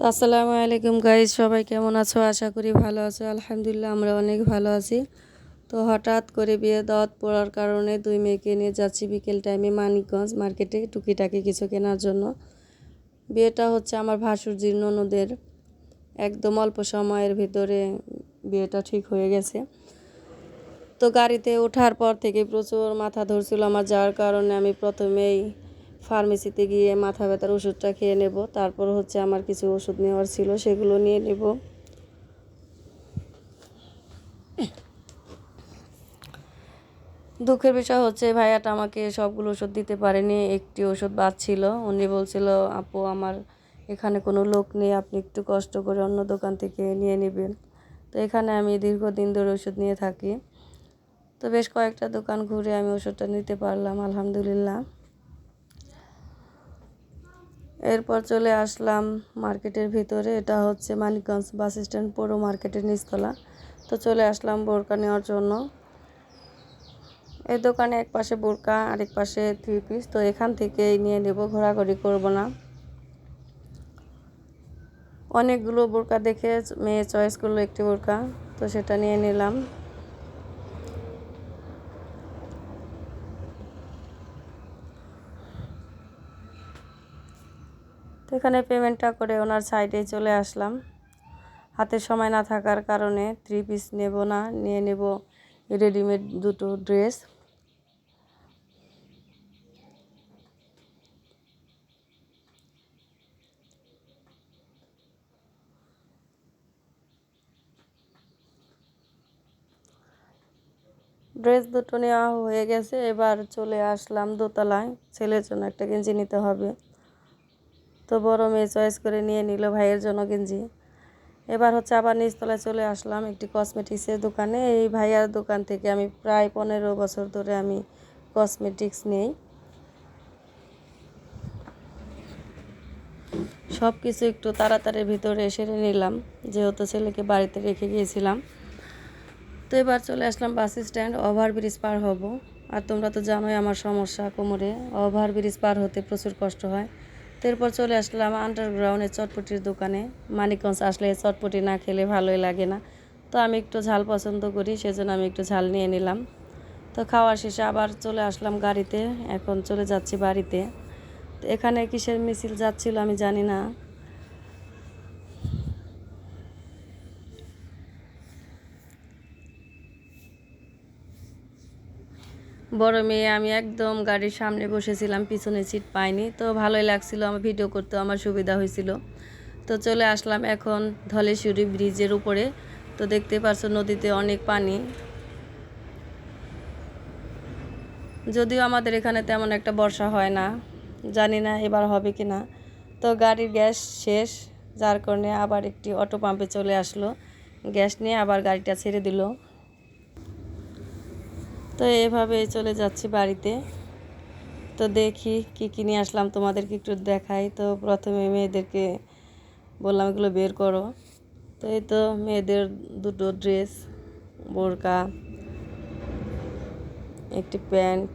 তো আসসালামু আলাইকুম গাইজ সবাই কেমন আছো? আশা করি ভালো আছো। আলহামদুলিল্লাহ, আমরা অনেক ভালো আছি। তো হঠাৎ করে বিয়ে দাওয়াত পড়ার কারণে দুই মেয়েকে নিয়ে যাচ্ছি বিকেল টাইমে মানিকগঞ্জ মার্কেটে টুকিটাকি কিছু কেনার জন্য। বিয়েটা হচ্ছে আমার ভাসুরজির ননদের। একদম অল্প সময়ের ভিতরে বিয়েটা ঠিক হয়ে গেছে। তো গাড়িতে ওঠার পর থেকে প্রচুর মাথা ধরছিল আমার যাওয়ার কারণে আমি প্রথমেই ফার্মেসিতে গিয়ে মাথা ব্যথার ওষুধটা খেয়ে নেব। তারপর হচ্ছে আমার কিছু ওষুধ নেওয়ার ছিল, সেগুলো নিয়ে নেব। দুঃখের বিষয় হচ্ছে, ভাইয়াটা আমাকে সবগুলো ওষুধ দিতে পারেনি, একটি ওষুধ বাদ ছিল। উনি বলছিল, আপু, আমার এখানে কোনো লোক নেই, আপনি একটু কষ্ট করে অন্য দোকান থেকে নিয়ে নেবেন। তো এখানে আমি দীর্ঘদিন ধরে ওষুধ নিয়ে থাকি। তো বেশ কয়েকটা দোকান ঘুরে আমি ওষুধটা নিতে পারলাম, আলহামদুলিল্লাহ। এরপর চলে আসলাম মার্কেটের ভিতরে। এটা হচ্ছে মানিকগঞ্জ বাস স্ট্যান্ড, পৌর মার্কেটের নিচতলা। তো চলে আসলাম বোরকা নেওয়ার জন্য। এই দোকানে এক পাশে বোরকা, আরেক পাশে থ্রি পিস তো এখান থেকেই নিয়ে নেব, ঘোরাঘুরি করব না। অনেকগুলো বোরকা দেখে মেয়ে চয়েস করল একটি বোরকা। তো সেটা নিয়ে নিলাম। তো এখানে পেমেন্টটা করে ওনার সাইডে চলে আসলাম। হাতে সময় না থাকার কারণে থ্রি পিস নেব না, নিয়ে নেব রেডিমেড দুটো ড্রেস ড্রেস দুটো নেওয়া হয়ে গেছে, এবার চলে আসলাম দোতলায়। ছেলের জন্য একটা গেঞ্জি নিতে হবে। তো বড় মেয়ে চয়েস করে নিয়ে নিল ভাইয়ের জন্য গেঞ্জি। এবার হচ্ছে আবার নিচতলায় চলে আসলাম একটি কসমেটিক্সের দোকানে। এই ভাইয়ার দোকান থেকে আমি প্রায় পনেরো বছর ধরে আমি কসমেটিক্স নেই। সব কিছু একটু তাড়াতাড়ির ভিতরে সেরে নিলাম। যেহেতু ছেলেকে বাড়িতে রেখে গিয়েছিলাম। তো এবার চলে আসলাম বাস স্ট্যান্ড ওভারব্রিজ পার হব। আর তোমরা তো জানোই আমার সমস্যা কোমরে। ওভারব্রিজ পার হতে প্রচুর কষ্ট হয়। তো এরপর চলে আসলাম আন্ডারগ্রাউন্ডে চটপটির দোকানে। মানিকগঞ্জ আসলে চটপটি না খেলে ভালোই লাগে না। তো আমি একটু ঝাল পছন্দ করি, সেজন্য আমি একটু ঝাল নিয়ে নিলাম। তো খাওয়ার শেষে আবার চলে আসলাম গাড়িতে, এখন চলে যাচ্ছি বাড়িতে। তো এখানে কিসের মিছিল যাচ্ছিল আমি জানি না। বড় মেয়ে, আমি একদম গাড়ির সামনে বসেছিলাম, পিছনে সিট পাইনি। তো ভালোই লাগছিল, আমার ভিডিও করতে আমার সুবিধা হয়েছিল। তো চলে আসলাম এখন ধলেশ্বরী ব্রিজের উপরে। তো দেখতে পারছ নদীতে অনেক পানি। যদিও আমাদের এখানে তেমন একটা বর্ষা হয় না, জানি না এবার হবে কি না তো গাড়ির গ্যাস শেষ, যার কারণে আবার একটি অটো পাম্পে চলে আসলো। গ্যাস নিয়ে আবার গাড়িটা ছেড়ে দিল। তো এভাবে চলে যাচ্ছি বাড়িতে। তো দেখি কি কি নিয়ে আসলাম তোমাদেরকে একটু দেখাই। তো প্রথমে মেয়েদেরকে বললাম এগুলো বের করো। তো এই তো মেয়েদের দুটো ড্রেস, বোরকা, একটি প্যান্ট,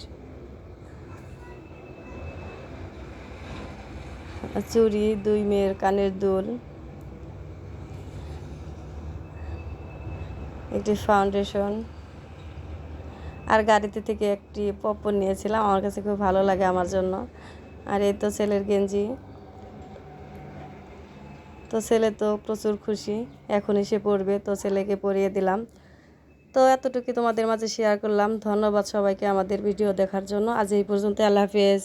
চুড়ি, দুই মেয়ের কানের দুল, একটি ফাউন্ডেশন আর গাড়িতে থেকে একটি পপর নিয়েছিলাম। আমার কাছে খুব ভালো লাগে আমার জন্য। আর এই তো ছেলের গেঞ্জি। তো ছেলে তো প্রচুর খুশি। এখন এসে পড়বে। তো ছেলেকে পরিয়ে দিলাম। তো এতটুকু তোমাদের মাঝে শেয়ার করলাম। ধন্যবাদ সবাইকে আমাদের ভিডিও দেখার জন্য। আজ এই পর্যন্ত আল্লাহ হাফিজ।